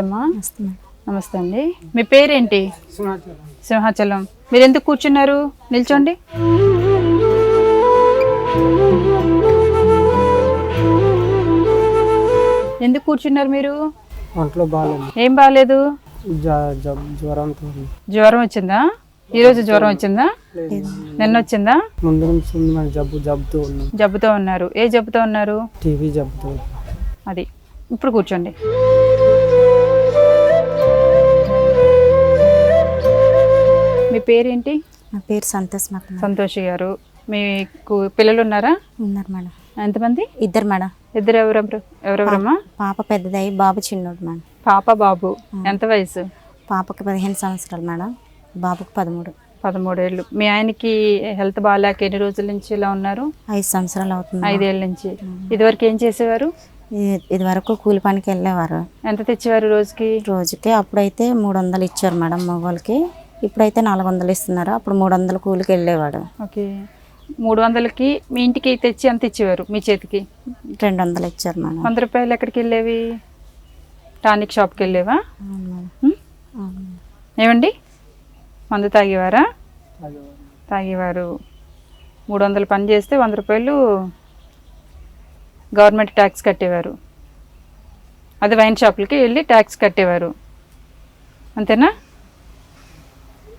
నమస్తే అమ్మా నమస్తే అండి. మీ పేరేంటి? సింహాచలం. మీరు ఎందుకు కూర్చున్నారు? నిల్చోండి. ఎందుకు కూర్చున్నారు మీరు? ఒంట్లో బాగాలేదు. ఏం బాగాలేదు? జ- జ- జ్వరంతో ఉంది. జ్వరం వచ్చిందా? ఈరోజు జ్వరం వచ్చిందా? నిన్న వచ్చిందా? ముందు నుంచి జబ్బు జబ్బుతో జబ్బుతో ఉన్నారు. ఏ జబ్బుతో ఉన్నారు? టీవీ జబ్బుతో. అది. ఇప్పుడు కూర్చోండి. పేరేంటి? నా పేరు సంతోష్ మాకు సంతోష్ గారు. మీకు పిల్లలు ఉన్నారా? ఉన్నారు మేడం. ఎంతమంది? ఇద్దరు మేడం. ఇద్దరు ఎవరెవరు? ఎవరెవరమ్మా? పాప పెద్దదయ్యి బాబు చిన్నోడు మేడం. పాప బాబు. ఎంత వయసు? పాపకి పదిహేను సంవత్సరాలు మేడం. బాబుకి పదమూడు. పదమూడేళ్ళు మీ ఆయనకి హెల్త్ బాగాలేక ఎన్ని రోజుల నుంచి ఇలా ఉన్నారు? ఐదు సంవత్సరాలు అవుతుంది మేడం. ఐదేళ్ళ నుంచి. ఇదివరకు ఏం చేసేవారు? ఇది- ఇది వరకు కూలి పనికి వెళ్ళేవారు. ఎంత తెచ్చేవారు రోజుకి? రోజుకి అప్పుడైతే మూడు వందలు ఇచ్చారు మేడం మగవాళ్ళకి ఇప్పుడైతే నాలుగు వందలు ఇస్తున్నారు. అప్పుడు మూడు వందలు కూలికి వెళ్ళేవాడు. ఓకే. మూడు వందలకి మీ ఇంటికి తెచ్చి ఎంత ఇచ్చేవారు? మీ చేతికి? రెండు వందలు ఇచ్చారు మేడం వంద రూపాయలు ఎక్కడికి వెళ్ళేవి? టానిక్ షాప్కి వెళ్ళేవా. ఏమండి? మందు తాగేవారా? తాగేవారు. మూడు వందలు పని చేస్తే వంద రూపాయలు గవర్నమెంట్ ట్యాక్స్ కట్టేవారు. అది వైన్ షాపులకి వెళ్ళి ట్యాక్స్ కట్టేవారు. అంతేనా?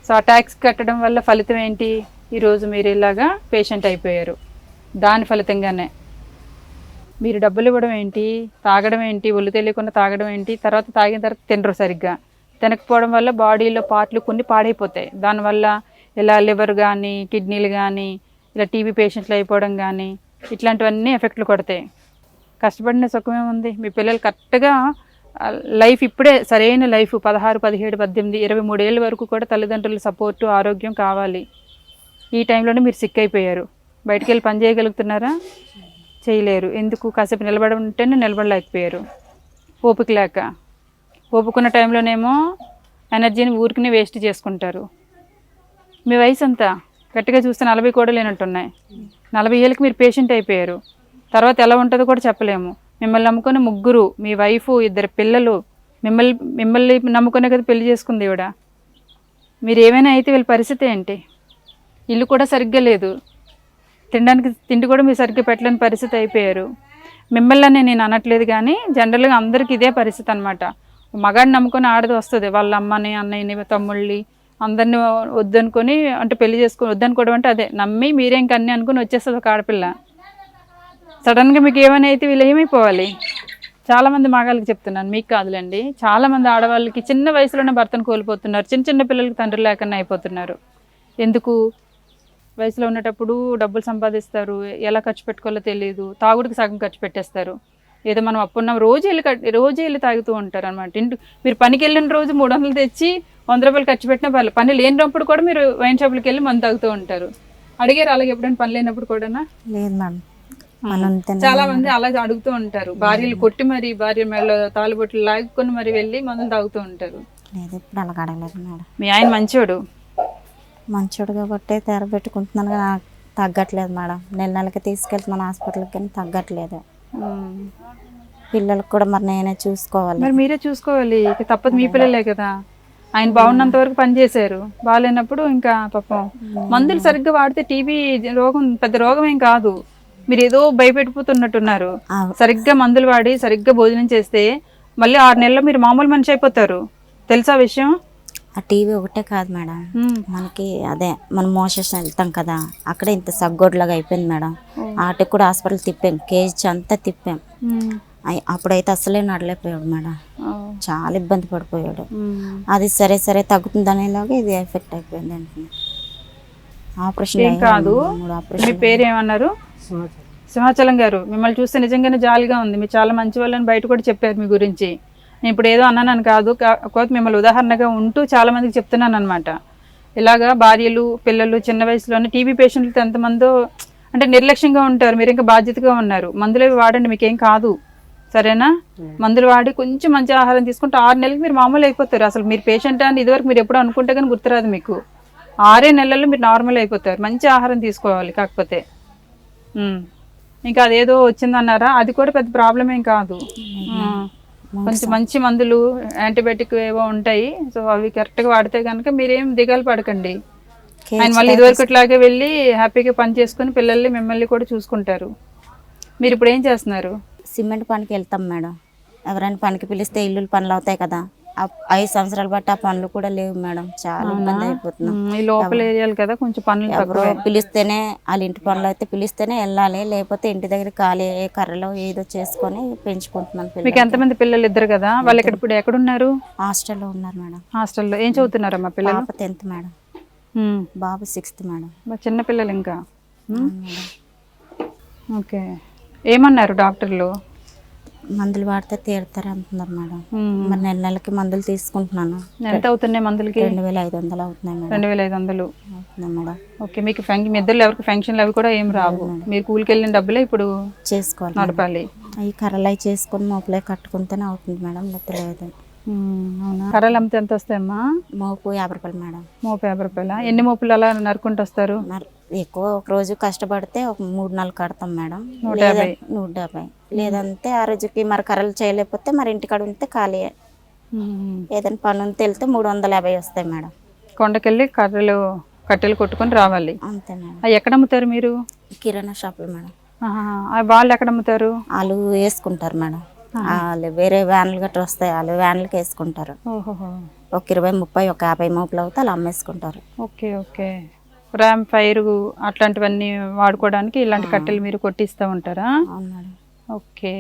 సో ఆ ట్యాక్స్ కట్టడం వల్ల ఫలితం ఏంటి? ఈరోజు మీరు ఇలాగా పేషెంట్ అయిపోయారు. దాని ఫలితంగానే మీరు డబ్బులు ఇవ్వడం ఏంటి? తాగడం ఏంటి? ఒళ్ళు తెలియకుండా తాగడం ఏంటి? తర్వాత తాగిన తర్వాత తినరు సరిగ్గా. తినకపోవడం వల్ల బాడీలో పార్ట్లు కొన్ని పాడైపోతాయి. దానివల్ల ఇలా లివర్ కానీ కిడ్నీలు కానీ ఇలా టీబీ పేషెంట్లు అయిపోవడం కానీ ఇట్లాంటివన్నీ ఎఫెక్ట్లు కొడతాయి. కష్టపడిన సుఖమే ఉంది మీ పిల్లలు కరెక్ట్గా లైఫ్ ఇప్పుడే సరైన లైఫ్ పదహారు పదిహేడు పద్దెనిమిది ఇరవై మూడేళ్ళ వరకు కూడా తల్లిదండ్రుల సపోర్టు ఆరోగ్యం కావాలి. ఈ టైంలోనే మీరు సిక్ అయిపోయారు. బయటికి వెళ్ళి పని చేయగలుగుతున్నారా? చేయలేరు. ఎందుకు? కాసేపు నిలబడి ఉంటేనే నిలబడలేకపోయారు. ఓపిక లేక. ఓపుకున్న టైంలోనేమో ఎనర్జీని ఊరికినే వేస్ట్ చేసుకుంటారు. మీ వయసు అంతా గట్టిగా చూస్తే నలభై కూడా లేనట్టున్నాయి. నలభై ఏళ్ళకి మీరు పేషెంట్ అయిపోయారు. తర్వాత ఎలా ఉంటుందో కూడా చెప్పలేము. మిమ్మల్ని నమ్ముకుని ముగ్గురు మీ వైఫ్ ఇద్దరు పిల్లలు మిమ్మల్ని మిమ్మల్ని నమ్ముకునే కదా పెళ్ళి చేసుకుంది ఈవిడ. మీరు ఏమైనా అయితే వీళ్ళ పరిస్థితి ఏంటి? ఇల్లు కూడా సరిగ్గా లేదు. తినడానికి తిండి కూడా మీరు సరిగ్గా పెట్టలేని పరిస్థితి అయిపోయారు. మిమ్మల్ని నేను అనట్లేదు కానీ జనరల్గా అందరికీ ఇదే పరిస్థితి అనమాట మగాడిని నమ్ముకొని ఆడది వస్తుంది. వాళ్ళ అమ్మని అన్నయ్యని తమ్ముళ్ళని అందరిని వద్దనుకొని అంటే పెళ్ళి చేసుకొని వద్దనుకోవడం అంటే అదే. నమ్మి మీరేం కన్నీ అనుకుని వచ్చేస్తుంది ఒక ఆడపిల్ల. సడన్గా మీకు ఏమైనా అయితే వీళ్ళు ఏమైపోవాలి? చాలామంది మగాళ్ళకి చెప్తున్నాను మీకు కాదులేండి. చాలామంది ఆడవాళ్ళకి చిన్న వయసులోనే భర్తను కోల్పోతున్నారు. చిన్న చిన్న పిల్లలకి తండ్రి లేకుండా అయిపోతున్నారు. ఎందుకు? వయసులో ఉన్నటప్పుడు డబ్బులు సంపాదిస్తారు. ఎలా ఖర్చు పెట్టుకోవాలో తెలియదు తాగుడికి సగం ఖర్చు పెట్టేస్తారు. ఏదో మనం అప్పున్నాం రోజు వెళ్ళి రోజు వెళ్ళి తాగుతూ ఉంటారు అనమాట ఇంటి మీరు పనికి వెళ్ళిన రోజు మూడు వందలు తెచ్చి వంద రూపాయలు ఖర్చు పెట్టినా పర్లేదు. పని లేనప్పుడు కూడా మీరు వైన్ షాపులకి వెళ్ళి మందు తాగుతూ ఉంటారు. అడిగారు అలాగే ఎప్పుడైనా పని లేనప్పుడు కూడానా? లేదు మ్యామ్. చాలా మంది అలా అడుగుతూ ఉంటారు. భార్యలు కొట్టి మరి భార్య మెడలో తాలుబొట్లు లాగుకొని మరి వెళ్ళి మందులు తాగుతూ ఉంటారు. లేదు ఇప్పుడు అలా అడగలేదు మేడం. మీ ఆయన మంచోడు? మంచోడు కాబట్టి తెర పెట్టుకుంటున్నాను కానీ తగ్గట్లేదు మేడం. నెల నెలకి తీసుకెళ్తున్నాను హాస్పిటల్కి కానీ తగ్గట్లేదు. పిల్లలకు కూడా మరి నేనే చూసుకోవాలి. మరి మీరే చూసుకోవాలి. ఇక తప్పదు మీ పిల్లలే కదా. ఆయన బాగున్నంత వరకు పనిచేశారు బాగాలేనప్పుడు ఇంకా పాపం. మందులు సరిగ్గా వాడితే టీబీ రోగం పెద్ద రోగం ఏం కాదు. మీరు ఏదో భయపెట్టిపోతున్నట్టున్నారు సరిగ్గా మందులు వాడి సరిగ్గా భోజనం చేస్తే మళ్ళీ ఆరు నెలల్లో మీరు మామూలు మనిషి అయిపోతారు. తెలుసా విషయం? ఆ టీవీ ఒకటే కాదు మేడం. మనకి అదే మనం మోసెస్ వెళ్తాం కదా అక్కడే ఇంత సగ్గోడ్లాగా అయిపోయింది మేడం. ఆటకి కూడా హాస్పిటల్ తిప్పాం కేజీ అంతా తిప్పాం. అప్పుడైతే అసలే నడలేకపోయాడు మేడం. చాలా ఇబ్బంది పడిపోయాడు. అది సరే సరే తగ్గుతుంది అనేలాగా ఇది ఎఫెక్ట్ అయిపోయింది అంటున్నా. ఆపరేషన్ ఏం కాదు ఆపరేషన్ పేరు ఏమన్నారు సింహాచలం. గారు మిమ్మల్ని చూస్తే నిజంగానే జాలిగా ఉంది. మీరు చాలా మంచి వాళ్ళని బయట కూడా చెప్పారు మీ గురించి. నేను ఇప్పుడు ఏదో అన్నానని కాదు కాకపోతే మిమ్మల్ని ఉదాహరణగా ఉంటూ చాలా మందికి చెప్తున్నాను అనమాట ఇలాగా భార్యలు పిల్లలు చిన్న వయసులోనే టీబీ పేషెంట్లు ఎంతమందో అంటే నిర్లక్ష్యంగా ఉంటారు. మీరు ఇంకా బాధ్యతగా ఉన్నారు. మందులు వాడండి మీకేం కాదు. సరేనా? మందులు వాడి కొంచెం మంచి ఆహారం తీసుకుంటే ఆరు నెలలకు మీరు మామూలు అయిపోతారు. అసలు మీరు పేషెంట్ అని ఇదివరకు మీరు ఎప్పుడు అనుకుంటే కానీ గుర్తురాదు మీకు. ఆరే నెలల్లో మీరు నార్మల్ అయిపోతారు. మంచి ఆహారం తీసుకోవాలి కాకపోతే. ఇంకా అదేదో వచ్చిందన్నారా? అది కూడా పెద్ద ప్రాబ్లం ఏం కాదు. కొంచెం మంచి మందులు యాంటీబయాటిక్ ఏవో ఉంటాయి. సో అవి కరెక్ట్గా వాడితే కనుక మీరేం దిగాలు పడకండి. ఆయన మళ్ళీ ఇదివరకు ఇట్లాగే వెళ్ళి హ్యాపీగా పని చేసుకుని పిల్లల్ని మిమ్మల్ని కూడా చూసుకుంటారు. మీరు ఇప్పుడు ఏం చేస్తున్నారు? సిమెంట్ పనికి వెళ్తాం మేడం. ఎవరైనా పనికి పిలిస్తే ఇల్లు పనులు అవుతాయి కదా. ఐదు సంవత్సరాలు బట్టి ఆ పనులు కూడా లేవు మేడం. చాలా ఇబ్బంది అయిపోతున్నాం. ఈ లోపల ఏరియాలు కదా కొంచెం పనులు ఎవరో పిలిస్తేనే వాళ్ళ ఇంటి పనులు అయితే పిలిస్తేనే వెళ్ళాలి లేకపోతే ఇంటి దగ్గర ఖాళీ ఏ కర్రలో ఏదో చేసుకొని పెంచుకుంటున్నాను మీకు ఎంతమంది పిల్లలు ఇద్దరు కదా? వాళ్ళు ఇక్కడ ఇప్పుడు ఎక్కడున్నారు? హాస్టల్లో ఉన్నారు మేడం. హాస్టల్లో. ఏం చదువుతున్నారమ్మా పిల్లలు? Tenth madam. బాబు సిక్స్త్ మేడం. చిన్న పిల్లలు ఇంకా? ఓకే. ఏమన్నారు డాక్టర్లు? మందులు వాడితే తీరుతారు అంటున్నారు మేడం. మరి నెల నెలకి మందులు తీసుకుంటున్నాను. ఎంత అవుతున్నాయి మందులకి? రెండు వేల ఐదు వందలు అవుతున్నాయి మేడం. రెండు వేల ఐదు వందలు. అవుతున్నాయి మేడం. ఓకే మీకు ఫంక్షన్ మీ ఇద్దరు ఎవరికి ఫంక్షన్లు అవి కూడా ఏం రావు. మీరు కూలికి వెళ్ళిన డబ్బులే ఇప్పుడు చేసుకోవాలి. నడపాలి. అవి కర్రలు అవి చేసుకొని మోపులే కట్టుకుంటేనే అవుతుంది మేడం లేదు. అవునా? కర్రలు అమ్మితే ఎంత వస్తాయమ్మా? మోపు యాభై రూపాయలు మేడం. మోపు యాభై రూపాయల? ఎన్ని మోపులు అలా నరుకుంటూ వస్తారు? ఎక్కువ ఒక రోజు కష్టపడితే ఒక మూడు నాలుగు కడతాం మేడం. నూట యాభై. లేదంటే ఆ రోజుకి మరి కర్రలు చేయలేకపోతే మరి ఇంటికాడ ఉంటే ఖాళీ ఏదైనా పని ఉంటే వెళ్తే మూడు వందల యాభై వస్తాయి మేడం. కొండకెళ్ళి కర్రలు కట్టెలు కొట్టుకొని రావాలి. అంతే మేడం. ఎక్కడ అమ్ముతారు మీరు? కిరాణా షాపులు మేడం. వాళ్ళు ఎక్కడ అమ్ముతారు? వాళ్ళు వేసుకుంటారు మేడం. వాళ్ళు వేరే వ్యాన్లు గట్రా వస్తాయి వాళ్ళు వ్యాన్లకి వేసుకుంటారు. ఒక ఇరవై ముప్పై ఒక యాభై మోపులు అవుతే వాళ్ళు అమ్మేసుకుంటారు. Okay okay. ర్యామ్ ఫైర్ అట్లాంటివన్నీ వాడుకోవడానికి ఇలాంటి కట్టెలు మీరు కొట్టిస్తూ ఉంటారా? ఓకే.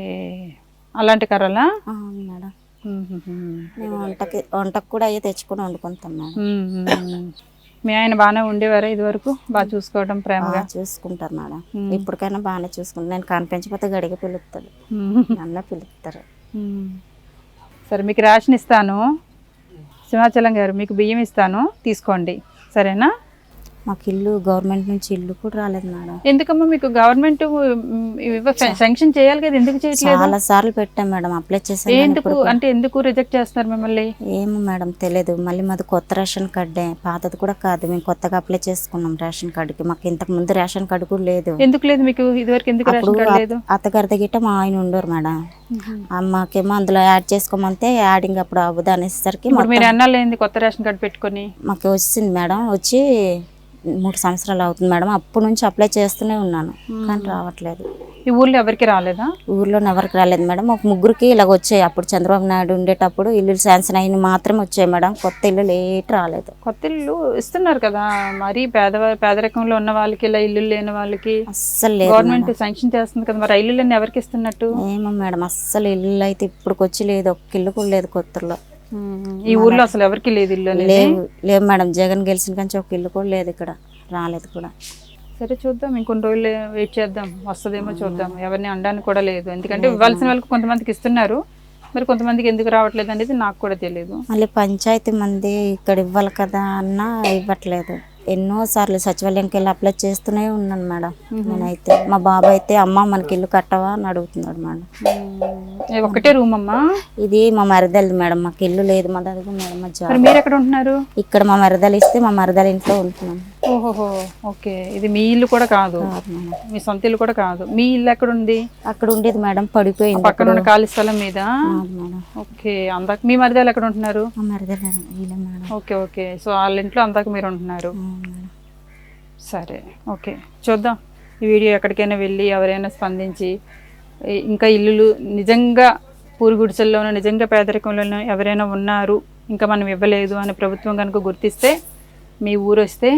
అలాంటి కర్రలా? మేడం. మ్మ్. వంటకి వంటకు కూడా అయ్యి తెచ్చుకొని వండుకుంటాం మేడం. మీ ఆయన బాగానే ఉండేవారా ఇదివరకు? బాగా చూసుకోవడం ప్రేమగా? చూసుకుంటారు మేడం. ఇప్పటికైనా బాగానే చూసుకుంటారు. నేను కనిపించకపోతే మ్మ్. నన్ను పిలుస్తారు మ్మ్. సరే మీకు రేషన్ ఇస్తాను. సింహాచలం గారు మీకు బియ్యం ఇస్తాను. తీసుకోండి. సరేనా? మాకు ఇల్లు గవర్నమెంట్ నుంచి ఇల్లు కూడా రాలేదు మేడం. ఎందుకమ్మా మీకు గవర్నమెంట్ శాంక్షన్ చేయాలి కదా ఎందుకు చేయట్లేదు? చాలా సార్లు పెట్టాం మేడం అప్లై కానీ ఎందుకు అంటే ఎందుకు రిజెక్ట్ చేస్తున్నారు మిమ్మల్ని? ఏమో మేడం తెలియదు మళ్ళీ మాది కొత్త రేషన్ కార్డే పాతది కూడా కాదు మేము కొత్తగా అప్లై చేసుకున్నాం రేషన్ కార్డుకి మాకు ఇంతకు ముందు రేషన్ కార్డు కూడా లేదు. ఎందుకు లేదు మీకు? ఇదివరకు ఎందుకు రేషన్ కార్డు లేదు? అత్తగారి దగ్గర మా ఆయన ఉండరు మేడం. మాకేమో అందులో యాడ్ చేసుకోమంటే యాడింగ్ అప్పుడు అవ్వదు అనేసరికి మీరు ఎన్నాళ్ళు కొత్త రేషన్ కార్డు పెట్టుకొని. మాకు వచ్చింది మేడం వచ్చి మూడు సంవత్సరాలు అవుతుంది మేడం. అప్పటి నుంచి అప్లై చేస్తూనే ఉన్నాను కానీ రావట్లేదు. ఈ ఊర్లో ఎవరికి రాలేదా? ఊర్లో ఎవరికి రాలేదు మేడం. ఒక ముగ్గురికి ఇలాగ వచ్చాయి. అప్పుడు చంద్రబాబు నాయుడు ఉండేటప్పుడు ఇల్లు శాంక్షన్ అయిన మాత్రం వచ్చాయి మేడం. కొత్త ఇల్లు లేట్ రాలేదు. కొత్త ఇల్లు ఇస్తున్నారు కదా. మరి పేదవా పేదరికంలో ఉన్న వాళ్ళకి ఇలా ఇల్లు లేని వాళ్ళకి అస్సలు లేదు గవర్నమెంట్ శాంక్షన్ చేస్తుంది కదా. మరి ఇల్లు ఎవరికి ఇస్తున్నట్టు? ఏమో మేడం అస్సలు ఇల్లు అయితే ఇప్పటికి వచ్చి లేదు. ఒక్క ఇల్లు కూడా లేదు కొత్తలో. ఈ ఊర్లో అసలు ఎవరికి లేదు ఇల్లు లేవు లేవు మేడం. జగన్ గెలిచిన కానీ ఒక ఇల్లు కూడా లేదు ఇక్కడ. రాలేదు కూడా. సరే చూద్దాం. ఇంకొన్ని రోజులు వెయిట్ చేద్దాం. వస్తుందేమో చూద్దాం. ఎవరిని అనడానికి కూడా లేదు. ఎందుకంటే ఇవ్వాల్సిన వాళ్ళకి కొంతమందికి ఇస్తున్నారు. మరి కొంతమందికి ఎందుకు రావట్లేదు అనేది నాకు కూడా తెలియదు మళ్ళీ పంచాయతీ మంది ఇక్కడ ఇవ్వాలి కదా అన్న ఇవ్వట్లేదు. ఎన్నో సార్లు సచివాలయంకి వెళ్ళి అప్లై చేస్తూనే ఉన్నాను మేడం. నేనైతే మా బాబాయ్ అయితే అమ్మ మనకి ఇల్లు కట్టవా? అని అడుగుతున్నాడు మేడం. ఒకటే రూమ్ అమ్మా? ఇది మా మరదలిది మేడం. మాకు ఇల్లు లేదు మా దగ్గర మేడం మా జాబ్. మరి ఎక్కడ ఉంటున్నారు ఇక్కడ మా మరదలు ఇస్తే మా మరదల ఇంట్లో ఉంటున్నాం. ఓహోహో ఓకే. ఇది మీ ఇల్లు కూడా కాదు. మీ సొంత ఇల్లు కూడా కాదు. మీ ఇల్లు ఎక్కడ ఉంది అక్కడ ఉండేది మేడం పడిపోయింది పక్కన ఉన్న ఖాళీ స్థలం మీద? ఓకే. అందాక మీ మరిదాలు ఎక్కడ ఉంటున్నారు మరదల ఓకే ఓకే. సో వాళ్ళ ఇంట్లో అందాక మీరు ఉంటున్నారు. సరే ఓకే. చూద్దాం. ఈ వీడియో ఎక్కడికైనా వెళ్ళి ఎవరైనా స్పందించి ఇంకా ఇల్లులు నిజంగా పూరి గుడిసెల్లోనూ నిజంగా పేదరికంలోనూ ఎవరైనా ఉన్నారు ఇంకా మనం ఇవ్వలేదు అని ప్రభుత్వం కనుక గుర్తిస్తే మీ ఊరు వస్తే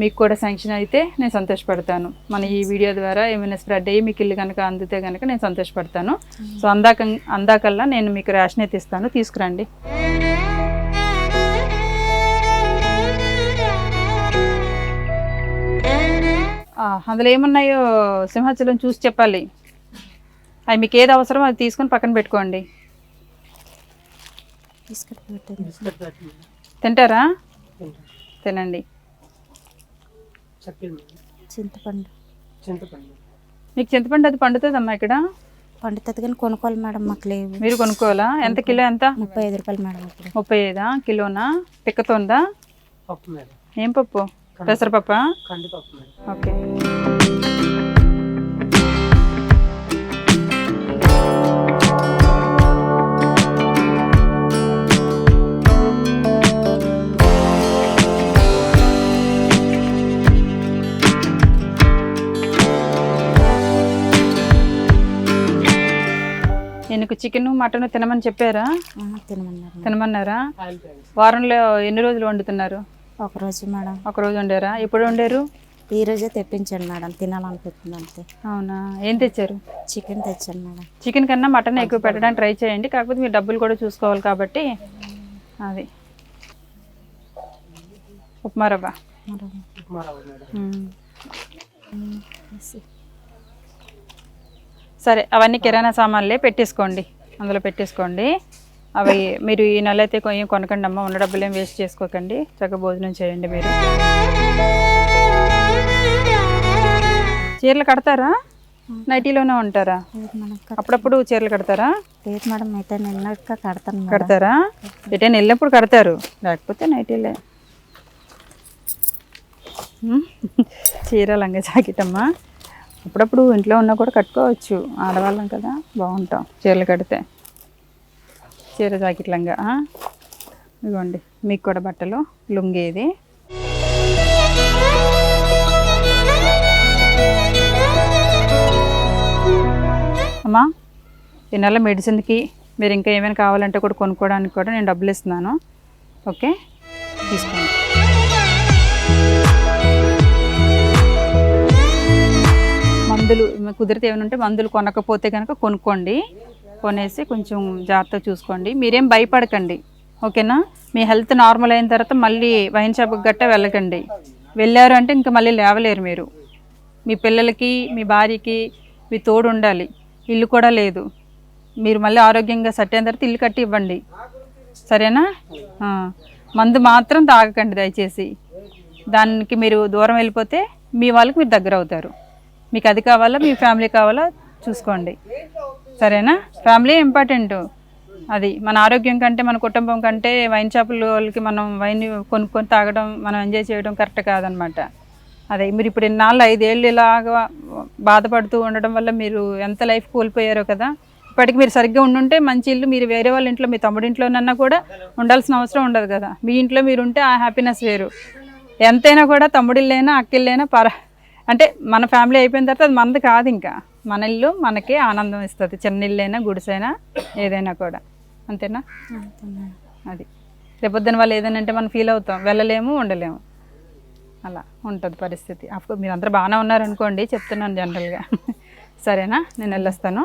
మీకు కూడా శాంక్షన్ అయితే నేను సంతోషపడతాను. మన ఈ వీడియో ద్వారా ఏమైనా స్ప్రెడ్ అయ్యి మీకు ఇల్లు కనుక అందితే కనుక నేను సంతోషపడతాను. సో అందాక అందాకల్లా నేను మీకు రేషన్ అయితే ఇస్తాను. తీసుకురండి. అందులో ఏమున్నాయో సింహాచలం చూసి చెప్పాలి. అవి మీకు ఏది అవసరమో అది తీసుకొని పక్కన పెట్టుకోండి. తింటారా? తినండి. చెప్పింది చింతపండు. చింతపండు మీకు చింతపండు అది పండుతుందమ్మా ఇక్కడ? పండుతుంది కానీ కొనుక్కోవాలి మేడం మాకు లేవు. మీరు కొనుక్కోవాలా? ఎంత కిలో ఎంత? ముప్పై ఐదు రూపాయలు మేడం ముప్పై ఐదా? కిలోనా? పిక్కతోందా? ఏం పప్పు? పెసరపప్పా? ఓకే. మీకు చికెన్ మటన్ తినమని చెప్పారా? తినమన్నారు వారంలో ఎన్ని రోజులు వండుతున్నారు? ఒకరోజు మేడం. ఒక రోజు వండారా? ఎప్పుడు వండారు? ఈ రోజే తెప్పించాను మేడం. తినాలనిపిస్తుంది అంతే. అవునా? ఏం తెచ్చారు? చికెన్ తెచ్చాను మేడం. చికెన్ కన్నా మటన్ ఎక్కువ పెట్టడానికి ట్రై చేయండి. కాకపోతే మీరు డబ్బులు కూడా చూసుకోవాలి కాబట్టి అది. ఉప్మా రవ్వ. ఉప్మా రవ్వ. మేడం. సరే అవన్నీ కిరాణా సామాన్లే పెట్టేసుకోండి. అందులో పెట్టేసుకోండి. అవి మీరు ఈ నెల అయితే కొంచెం కొనకండి అమ్మ ఉన్న డబ్బులు ఏం వేస్ట్ చేసుకోకండి. చక్కగా భోజనం చేయండి మీరు. చీరలు కడతారా? నైటీలోనే ఉంటారా? అప్పుడప్పుడు చీరలు కడతారా? లేదు మేడం అయితే నిన్నగా కడతాను కడతారా? ఎటైనా వెళ్ళినప్పుడు కడతారు. లేకపోతే నైటీలే. చీర లంగా జాకెట్ అమ్మా. అప్పుడప్పుడు ఇంట్లో ఉన్నా కూడా కట్టుకోవచ్చు. ఆడవాళ్ళం కదా బాగుంటాం. చీరలు కడితే. చీర జాకెట్లంగా ఇవ్వండి ఇదిగోండి మీకు కూడా బట్టలు లుంగేది. అమ్మా ఈ నెల మెడిసిన్కి మీరు ఇంకా ఏమైనా కావాలంటే కూడా కొనుక్కోవడానికి కూడా నేను డబ్బులు ఇస్తున్నాను. ఓకే? తీసుకోండి. మందులు కుదిరితే ఏమైనా ఉంటే మందులు కొనకపోతే కనుక కొనుక్కోండి. కొనేసి కొంచెం జాగ్రత్తగా చూసుకోండి. మీరేం భయపడకండి. ఓకేనా? మీ హెల్త్ నార్మల్ అయిన తర్వాత మళ్ళీ వైన్ షాప్కి గట్టా వెళ్ళకండి. వెళ్ళారు అంటే ఇంకా మళ్ళీ లేవలేరు మీరు. మీ పిల్లలకి మీ భార్యకి మీ తోడు ఉండాలి ఇల్లు కూడా లేదు. మీరు మళ్ళీ ఆరోగ్యంగా సెట్ అయిన తర్వాత ఇల్లు కట్టి ఇవ్వండి. సరేనా? మందు మాత్రం తాగకండి దయచేసి. దానికి మీరు దూరం వెళ్ళిపోతే మీ వాళ్ళకి మీరు దగ్గర అవుతారు. మీకు అది కావాలా మీ ఫ్యామిలీ కావాలా చూసుకోండి. సరేనా? Family important. అది మన ఆరోగ్యం కంటే మన కుటుంబం కంటే వైన్ షాపుల వాళ్ళకి మనం వైన్ కొనుక్కొని తాగడం మనం ఎంజాయ్ చేయడం కరెక్ట్ కాదనమాట. అదే మీరు ఇప్పుడు ఇన్నాళ్ళు ఐదేళ్ళు ఇలాగా బాధపడుతూ ఉండడం వల్ల మీరు ఎంత లైఫ్ కోల్పోయారో కదా ఇప్పటికి మీరు సరిగ్గా ఉండుంటే మంచి ఇల్లు మీరు వేరే వాళ్ళ ఇంట్లో మీ తమ్ముడింట్లోనన్నా కూడా ఉండాల్సిన అవసరం ఉండదు కదా. మీ ఇంట్లో మీరు ఉంటే ఆ హ్యాపీనెస్ వేరు. ఎంతైనా కూడా తమ్ముడిల్లైనా అక్కిళ్ళైనా పర అంటే మన ఫ్యామిలీ అయిపోయిన తర్వాత అది మనది కాదు ఇంకా. మన ఇల్లు మనకి ఆనందం ఇస్తుంది. చిన్న ఇల్లైనా గుడిసైనా ఏదైనా కూడా. అంతేనా? అది. రేపొద్దున వాళ్ళు ఏదైనా అంటే మనం ఫీల్ అవుతాం. వెళ్ళలేము ఉండలేము. అలా ఉంటుంది పరిస్థితి. అఫ్కోర్స్ మీరు అందరూ బాగానే ఉన్నారనుకోండి చెప్తున్నాను జనరల్గా సరేనా? నేను వెళ్ళొస్తాను.